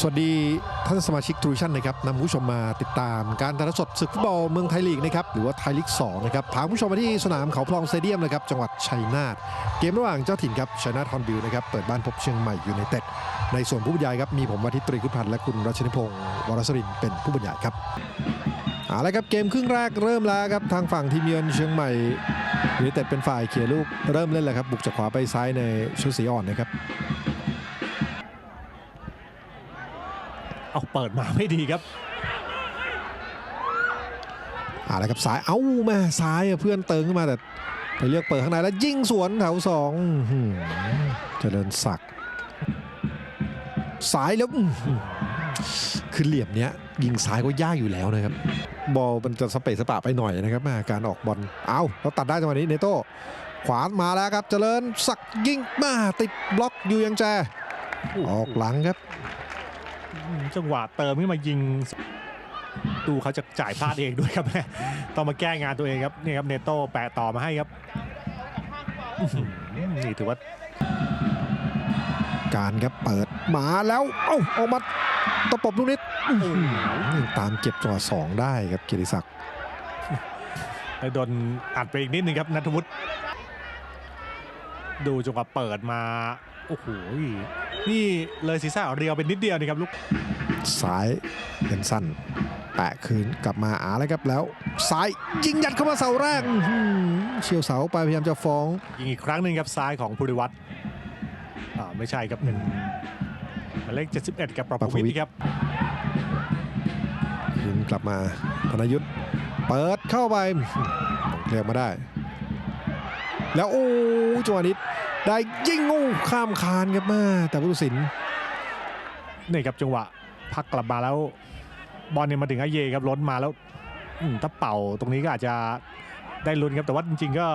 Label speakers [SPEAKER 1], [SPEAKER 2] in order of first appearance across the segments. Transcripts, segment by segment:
[SPEAKER 1] สวัสดีท่านสมาชิกทูวิชั่นนะครับนำผู้ชมมาติดตามการถ่ายทอดสดศึกฟุตบอลเมืองไทยลีกนะครับหรือว่าไทยลีก2นะครับพาผู้ชมมาที่สนามเขาพลองสเตเดียมนะครับจังหวัดชัยนาทเกมระหว่างเจ้าถิ่นครับชัยนาทฮอนบิลนะครับเปิดบ้านพบเชียงใหม่อยูไนเต็ดในส่วนผู้บรรยายครับมีผมวัทิตรีคุพันธ์และคุณรัชนิพงศ์วรสรินเป็นผู้บรรยายครับเอาละครับเกมครึ่งแรกเริ่มแล้วครับทางฝั่งทีมเยือนเชียงใหม่ยูไนเต็ดเป็นฝ่ายเขี่ยลูกเริ่มเล่นแล้วครับบุกจากขวาไปซ้ายในชุดสีอ่อนนะครับ
[SPEAKER 2] เอาเปิดมาไม่ดีครับ
[SPEAKER 1] อาละครับซ้ายเอ้าแม่ซ้ายเพื่อนเติงขึ้นมาแต่ไปเลือกเปิดข้างในแล้วยิงสวนแถวสองเจริญศักดิ์ซ้ายแล้วคือเหลี่ยมเนี้ยยิงซ้ายก็ยากอยู่แล้วนะครับ บอลมันจะสเปซสปะไปหน่อยนะครับม่การออกบอลเอาเราตัดได้จังหวะนี้เนโต้ขวานมาแล้วครับ เจริญศักดิ์ยิงมาติดบล็อกอยู่ยังแจออกหลังครับ
[SPEAKER 2] จังหวะเติมขึ้นมายิงดูเขาจะจ่ายพลาดเองด้วยครับต้องมาแก้งานตัวเองครับนี่ครับเนโต้แปะต่อมาให้ครับนี่ถือว่า
[SPEAKER 1] การครับเปิดหมาแล้ว เอ้าออกมาตะปบลูกนิดตามเก็บจังหวะสองได้ครับเกียรติศักดิ์
[SPEAKER 2] โดนอัดไปอีกนิดนึงครับนัทวุฒิดูจังหวะเปิดมา โอ้โหนี่เลยศีรษะเรียวเป็นนิดเดียวนี่ครับลูก
[SPEAKER 1] ซ้ายเป็นสั้นแปะคืนกลับมาอาแล้วครับแล้วซ้ายยิงยัดเข้ามาเสาแรกอื้อหือเฉียวเสาไปพยายามจะฟ้อง
[SPEAKER 2] ยิงอีกครั้งหนึ่งครับซ้ายของภูริวัตรอ่าไม่ใช่ครับเป็นหมายเลข71กับปรับวิทย์ครับ
[SPEAKER 1] คืนกลับมาธนยุทธ์เปิดเข้าไปเรียกมาได้ แล้วโอ้จังหวะนี้ ได้ยิงงูข้ามคานครับแม่แต่ผู้ตัดสิน
[SPEAKER 2] นี่ครับจังหวะพักกลับมาแล้วบอลเนี่ยมาถึงอาเยครับล้นมาแล้วอืมถ้าเป่าตรงนี้ก็อาจจะได้ลุ้นครับแต่ว่าจริง ๆ ก็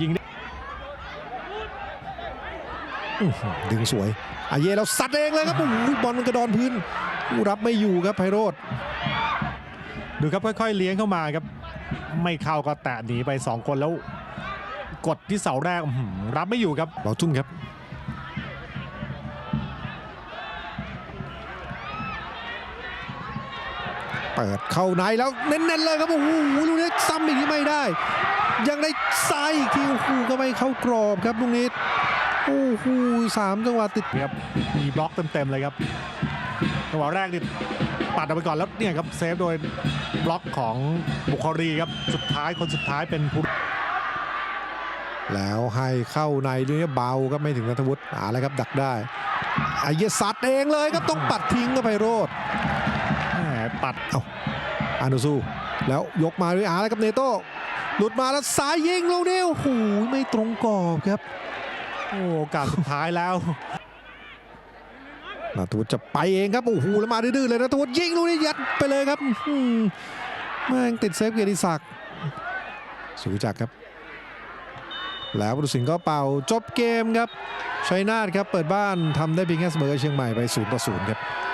[SPEAKER 2] ยิงได้
[SPEAKER 1] อื้อหือดึงสวยอาเย่แล้วซัดเองเลยครับโอ้โหบอลมันกระดอนพื้นผู้รับไม่อยู่ครับไพโรธ
[SPEAKER 2] ดูครับค่อย ๆ เลี้ยงเข้ามาครับ ไม่เข้าก็แตะหนีไป 2 คนแล้ว กดที่เสาแรกอื้อหือรับไม่อยู่ครับ
[SPEAKER 1] เราทุ่นครับเปิดเข้าในแล้วเน้นๆเลยครับโอ้โหลูกนี้ซ้ำอีกที่ไม่ได้ ยังได้ซ้ายอีกทีโอ้โหก็ไม่เข้ากรอบครับลูกนี้โอ้โหสามจังหวะติด
[SPEAKER 2] ครับมีบล็อกเต็มๆเลยครับจังหวะแรกนี่ปัดออกไปก่อนแล้วเนี่ยครับเซฟโดยบล็อกของบุคอรีครับสุดท้ายคนสุดท้ายเป็นภู
[SPEAKER 1] แล้วให้เข้าในลูกนี้เบาก็ไม่ถึงนัทวุฒิอ่าแล้วครับดักได้ไอ้เหี้ยซัดเองเลยครับต้องปัดทิ้งก็ไพโรธ
[SPEAKER 2] แหมปัด
[SPEAKER 1] อานุซูแล้วยกมาด้วยอาแล้วกับเนโต้หลุดมาแล้วซ้ายยิงลูกนี้โอ้โหไม่ตรงกรอบครับ
[SPEAKER 2] โอ้โอกาสสุดท้ายแล้ว
[SPEAKER 1] นาตูจะไปเองครับโอ้โหแล้วมาดื้อๆเลยนะตูยิงลูกนี้ยัดไปเลยครับอื้อหือแม่งติดเซฟเกียรติศักดิ์สุจักรครับ แล้วผู้ตัดสินก็เป่าจบเกมครับชัยนาทครับเปิดบ้านทำได้เพียงแค่เสมอเชียงใหม่ไป0ต่อ0ครับ